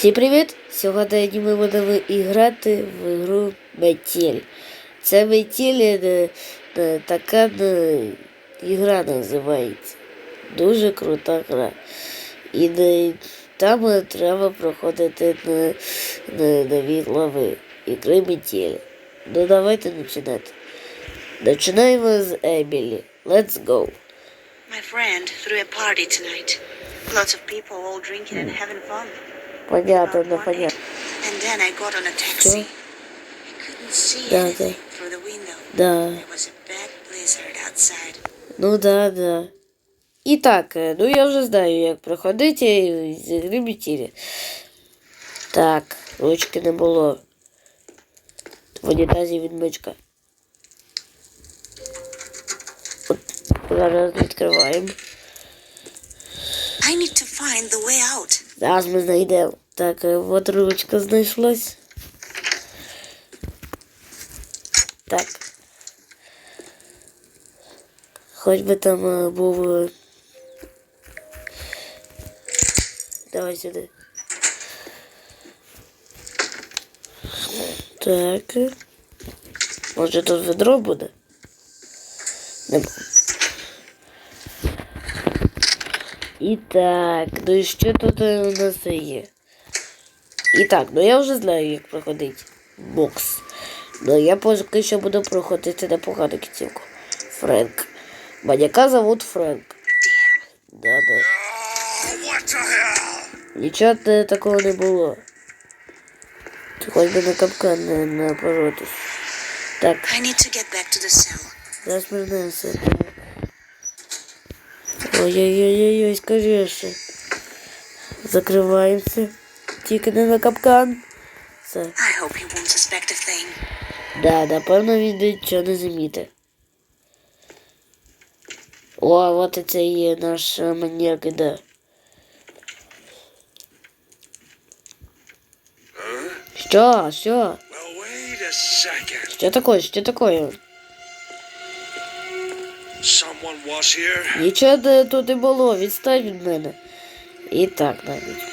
Всім привіт! Сьогодні ми будемо грати в ігру Метіль. Це Метіль е, е, така е, ігра називається. Дуже крута гра. І е, там е, треба проходити на, на нові глави ігри Метіль. Ну давайте починати. Починаємо з Емілі. Let's go. My friend threw a party tonight. Lots of people all drinking and having fun. Понятно, 1 понятно. See Да, да. Да. Ну да, да. І так, е, ну я вже знаю, як проходити з ігри Так, ручки не було. В унітазі відмичка. От, зараз відкриваємо. I need to find the way out. Зараз ми знайдемо. Так, е, от ручка знайшлась. Так. Хоч би там е, був. е, Давай сюди. Так. е. Може тут ведро буде? Не буде. І так, ну і що тут у нас є? І так, ну я вже знаю, як проходить бокс. Ну я поки що буду проходити непогану кітівку. Френк. Маньяка зовут what the hell? Нічого такого не було. Ти хоч би на капкан не напоротись. Так, I need to знаємося. Ой-ой-ой-ой, скоріше. Закриваємося. Тільки не на капкан. Все. Да, напевно він нічого не замітить. О, от і це є наш маньяк, да. Що? Що? Що таке? Що таке? Someone was here. Нічого тут не було, відстань від мене. І так навіть.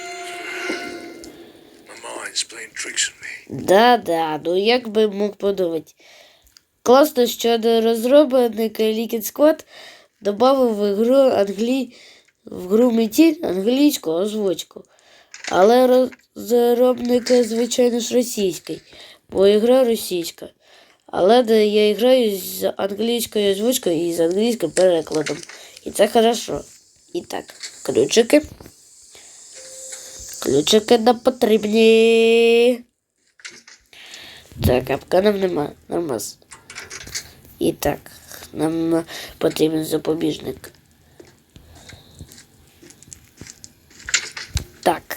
Да-да, ну як би мог подумати. Класно, що розробник Liquid Squad додав в ігру англі... в гру метіль англійську озвучку. Але розробник, звичайно ж, російський, бо ігра російська. Але я граю з англійською озвучкою і з англійським перекладом. І це хорошо. І так, ключики. Ключики нам потрібні. Так, капканів нема. Нормас. І так, нам потрібен запобіжник. Так.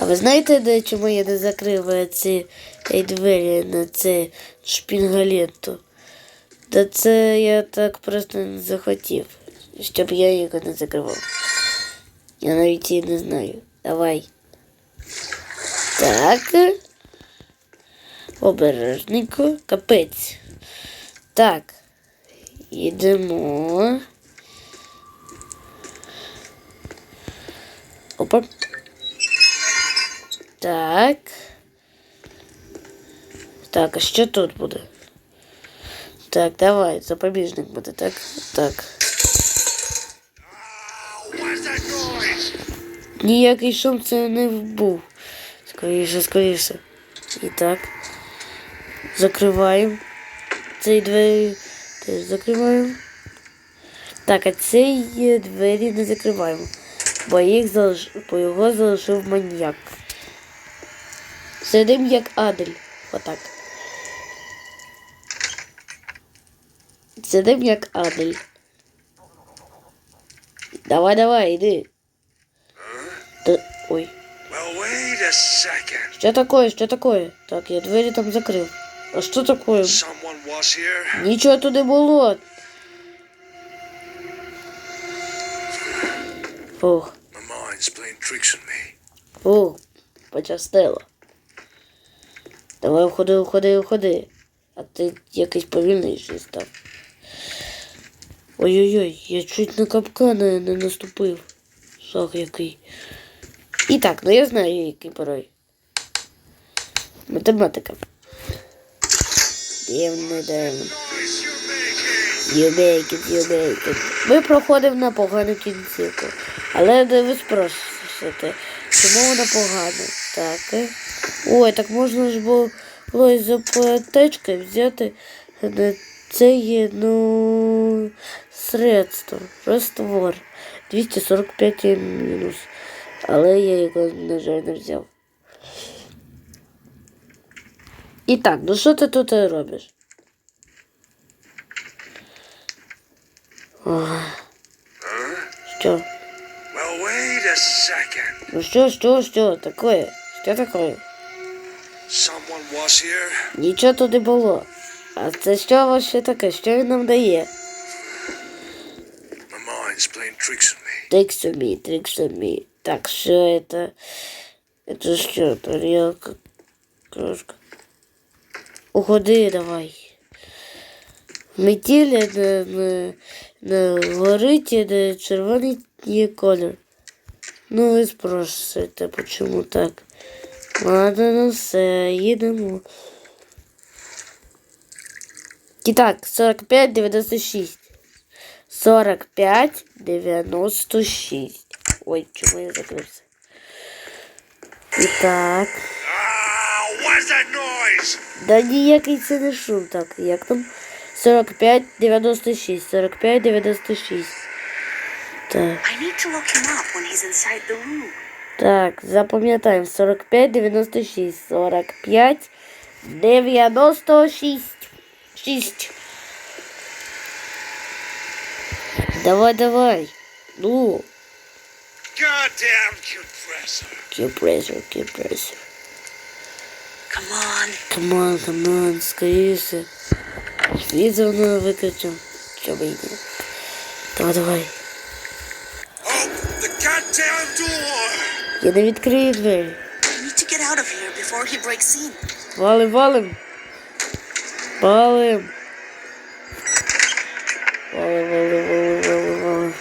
А ви знаєте, чому я не закрив е, ці е, двері на це шпінгалету? Та це я так просто не захотів, щоб я його не закривав. Я навіть і не знаю. Давай. Так. Обережненько. Капець. Так. Йдемо. Опа. Так. Так, а що тут буде? Так, давай, запобіжник буде, так? Так. Ніякий шум це не був. Скоріше, скоріше. І так. Закриваємо. Цей двері теж закриваємо. Так, а е, двері не закриваємо. Бо їх залиш... бо його залишив маньяк. Сидим як Адель. Отак. Сидим як Адель. Давай, давай, іди. Та... Ой. Що такое? Що такое? Так, я двері там закрив. А що такое? Нічого тут не було. Фух, фух, почастило. Давай уходи, уходи, уходи. А ти якийсь повільніший став. Ой-ой-ой, я чуть на капкан не, наступив. Жах який. І так, ну я знаю, який пароль. Математика. Дивно, дивно. Make it. Ми проходимо на погану кінцівку. Але не ви спросите, чому вона погана? Так. Е. Ой, так можна ж було було із аптечки взяти е, це є, ну, средство, раствор. 245 мінус. Але я його, на жаль, не взяв. І так, ну що ти тут робиш? Ох. Що? Ну що, що, що таке? Що таке? Нічого тут не було. А це що ваше таке? Що він нам дає? My mind's tricks on me. Трикс me, me. Так, що це? Это що, тарелка? Кружка. Уходи давай. Метілля на, на, на горить на червоний колір. Ну ви спросите, почему так? Ладно, ну все, їдемо. І так, 45-96. 45-96. Ой, чому я закрився? І так. Ah, what's that noise? Да ніякий це не шум. Так, як там? 45-96. 45-96. Так. I need to look him up when he's inside the room. Так, запам'ятаємо. 45-96. 45-96. 6. Давай, давай. Ну, Goddamn compressor. кіпресер, кіпресер. Come on. Камон, камон, скоріше. Візор не виключив. Що вийде? Давай, давай. Я не відкрию двері. Валим, валим. Валим. Валим, валим, валим, валим, валим.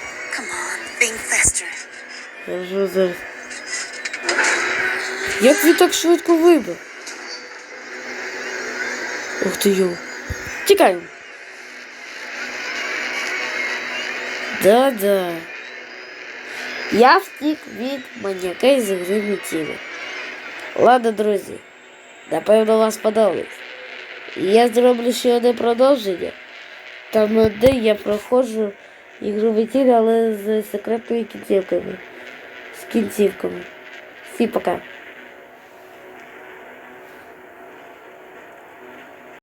Я вже зараз. Як він так швидко вибив? Ух ти йо. Тікаємо. Да-да. Я втік від маньяка із гри Мітіли. Ладно, друзі. Напевно, вам сподобалось. Я зроблю ще одне продовження. Там, де я проходжу ігру Мітіли, але з секретними кінцівками. З кінцівками. Всі пока.